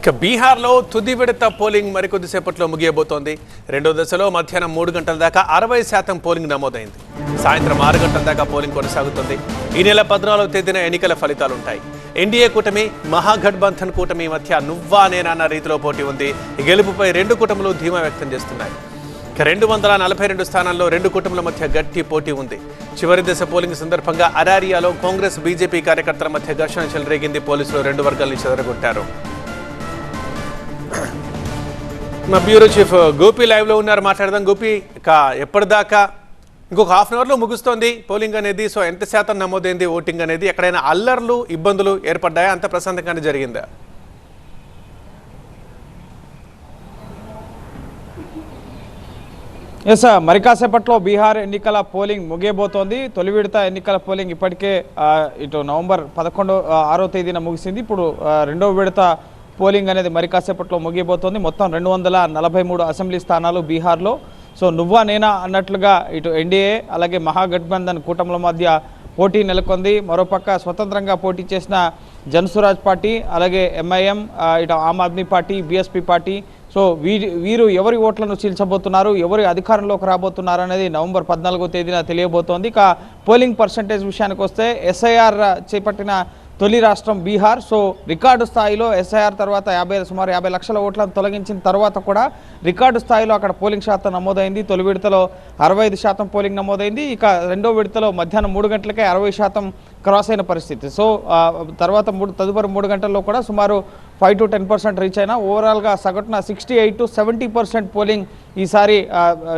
ఇక బీహార్లో తుది విడత పోలింగ్ మరికొద్దిసేపట్లో ముగియబోతోంది. రెండో దశలో మధ్యాహ్నం మూడు గంటల దాకా అరవై శాతం పోలింగ్ నమోదైంది. సాయంత్రం ఆరు గంటల దాకా పోలింగ్ కొనసాగుతుంది. ఈ నెల పద్నాలుగు తేదీన ఎన్నికల ఫలితాలు ఉంటాయి ఎన్డీఏ కూటమి మహాగఠబంధన్ కూటమి మధ్య నువ్వా నేనన్న రీతిలో పోటీ ఉంది. గెలుపుపై రెండు కూటములు ధీమా వ్యక్తం చేస్తున్నాయి. ఇక రెండు వందల నలభై రెండు స్థానాల్లో రెండు కూటముల మధ్య గట్టి పోటీ ఉంది. చివరి దశ పోలింగ్ సందర్భంగా అరారియాలో కాంగ్రెస్ బీజేపీ కార్యకర్తల మధ్య ఘర్షణ చెలరేగింది. పోలీసులు రెండు వర్గాల్ని చెదరగొట్టారు. మా బ్యూరో చీఫ్ గోపి లైవ్లో ఉన్నారు మాట్లాడదాం గోపి. ఇక ఎప్పటిదాకా? ఇంకొక హాఫ్ అన్ అవర్లో ముగుస్తోంది పోలింగ్ అనేది. సో ఎంత శాతం నమోదైంది ఓటింగ్ అనేది? ఎక్కడైనా అల్లర్లు ఇబ్బందులు ఏర్పడ్డాయా? అంత ప్రశాంతంగానే జరిగిందా? ఎస్ మరి కాసేపట్లో బీహార్ ఎన్నికల పోలింగ్ ముగియబోతోంది. తొలి విడత ఎన్నికల పోలింగ్ ఇప్పటికే ఇటు నవంబర్ పదకొండు ఆరో తేదీన ముగిసింది. ఇప్పుడు రెండవ రెండో విడత పోలింగ్ అనేది మరి కాసేపట్లో ముగియబోతోంది. మొత్తం రెండు వందల నలభై మూడు అసెంబ్లీ స్థానాలు బీహార్లో. సో నువ్వా నేనా అన్నట్లుగా ఇటు ఎన్డీఏ అలాగే మహాగఠబంధన్ కూటముల మధ్య పోటీ నెలకొంది. మరోపక్క స్వతంత్రంగా పోటీ చేసిన జన్సురాజ్ పార్టీ అలాగే ఎంఐఎం ఇటు Aam Aadmi party BSP party. So వీరి వీరు ఎవరి ఓట్లను చీల్చబోతున్నారు ఎవరి అధికారంలోకి రాబోతున్నారు అనేది నవంబర్ పద్నాలుగో తేదీన తెలియబోతోంది. ఇక పోలింగ్ పర్సంటేజ్ విషయానికి వస్తే ఎస్ఐఆర్ చేపట్టిన తొలి రాష్ట్రం బీహార్. సో రికార్డు స్థాయిలో ఎస్ఐఆర్ తర్వాత యాభై సుమారు యాభై లక్షల ఓట్లను తొలగించిన తర్వాత కూడా రికార్డు స్థాయిలో అక్కడ పోలింగ్ శాతం నమోదైంది. తొలి విడతలో అరవై ఐదు శాతం పోలింగ్ నమోదైంది. ఇక రెండో విడతలో మధ్యాహ్నం మూడు గంటలకే అరవై శాతం క్రాస్ అయిన పరిస్థితి. సో తర్వాత మూడు తదుపరి మూడు గంటల్లో కూడా సుమారు five to ten percent reach అయినా ఓవరాల్గా సగటున sixty eight to seventy percent polling ఈసారి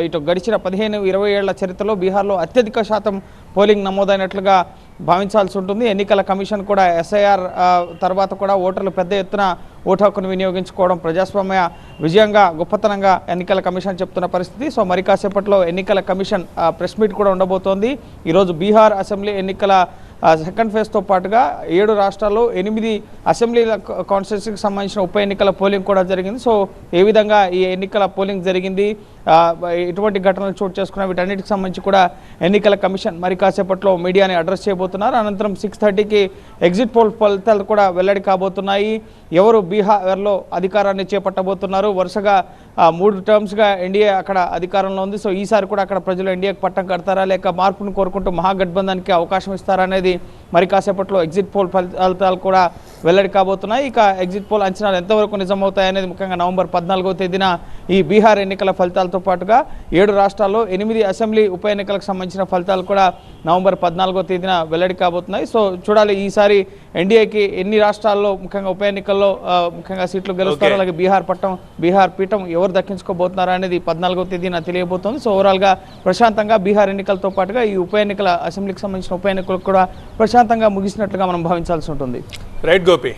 ఇటు గడిచిన పదిహేను ఇరవై ఏళ్ళ చరిత్రలో బీహార్లో అత్యధిక శాతం పోలింగ్ నమోదైనట్లుగా భావించాల్సి ఉంటుంది. ఎన్నికల కమిషన్ కూడా ఎస్ఐఆర్ తర్వాత కూడా ఓటర్లు పెద్ద ఎత్తున ఓటు హక్కును వినియోగించుకోవడం ప్రజాస్వామ్య విజయంగా గొప్పతనంగా ఎన్నికల కమిషన్ చెప్తున్న పరిస్థితి. సో మరి కాసేపట్లో ఎన్నికల కమిషన్ ప్రెస్ మీట్ కూడా ఉండబోతోంది. ఈరోజు బీహార్ అసెంబ్లీ ఎన్నికల సెకండ్ ఫేజ్తో పాటుగా ఏడు రాష్ట్రాల్లో ఎనిమిది అసెంబ్లీల కాన్స్టిట్యూన్సీకి సంబంధించిన ఉప ఎన్నికల పోలింగ్ కూడా జరిగింది. సో ఏ విధంగా ఈ ఎన్నికల పోలింగ్ జరిగింది? ఎటువంటి ఘటనలు చోటు చేసుకున్న వీటన్నిటికి సంబంధించి కూడా ఎన్నికల కమిషన్ మరి కాసేపట్లో మీడియాని అడ్రస్ చేయబోతున్నారు. అనంతరం సిక్స్ థర్టీకి ఎగ్జిట్ పోల్ ఫలితాలు కూడా వెల్లడి కాబోతున్నాయి. ఎవరు బీహార్లో అధికారాన్ని చేపట్టబోతున్నారు? వరుసగా మూడు టర్మ్స్గా ఎన్డీఏ అక్కడ అధికారంలో ఉంది. సో ఈసారి కూడా అక్కడ ప్రజలు ఎన్డీఏకి పట్టం కడతారా? లేక మార్పును కోరుకుంటూ మహాగఠబంధానికి అవకాశం ఇస్తారా? అనేది మరి కాసేపట్లో ఎగ్జిట్ పోల్ ఫలితాలు కూడా వెల్లడి కాబోతున్నాయి. ఇక ఎగ్జిట్ పోల్ అంచనాలు ఎంతవరకు నిజమవుతాయనేది ముఖ్యంగా నవంబర్ పద్నాలుగో తేదీన ఈ బీహార్ ఎన్నికల ఫలితాలు ఫలితాలతో పాటుగా ఏడు రాష్ట్రాల్లో ఎనిమిది అసెంబ్లీ ఉప ఎన్నికలకు సంబంధించిన ఫలితాలు కూడా నవంబర్ పద్నాలుగో తేదీన వెల్లడి కాబోతున్నాయి. సో చూడాలి ఈసారి ఎన్డీఏకి ఎన్ని రాష్ట్రాల్లో ముఖ్యంగా ఉప ఎన్నికల్లో ముఖ్యంగా సీట్లు గెలుస్తారో. అలాగే బీహార్ పట్టం బీహార్ పీఠం ఎవరు దక్కించుకోబోతున్నారా అనేది పద్నాలుగో తేదీన తెలియబోతోంది. సో ఓవరాల్గా ప్రశాంతంగా బీహార్ ఎన్నికలతో పాటుగా ఈ ఉప ఎన్నికల అసెంబ్లీకి సంబంధించిన ఉప ఎన్నికలు కూడా ప్రశాంతంగా ముగిసినట్లుగా మనం భావించాల్సి ఉంటుంది. రైట్ గోపి.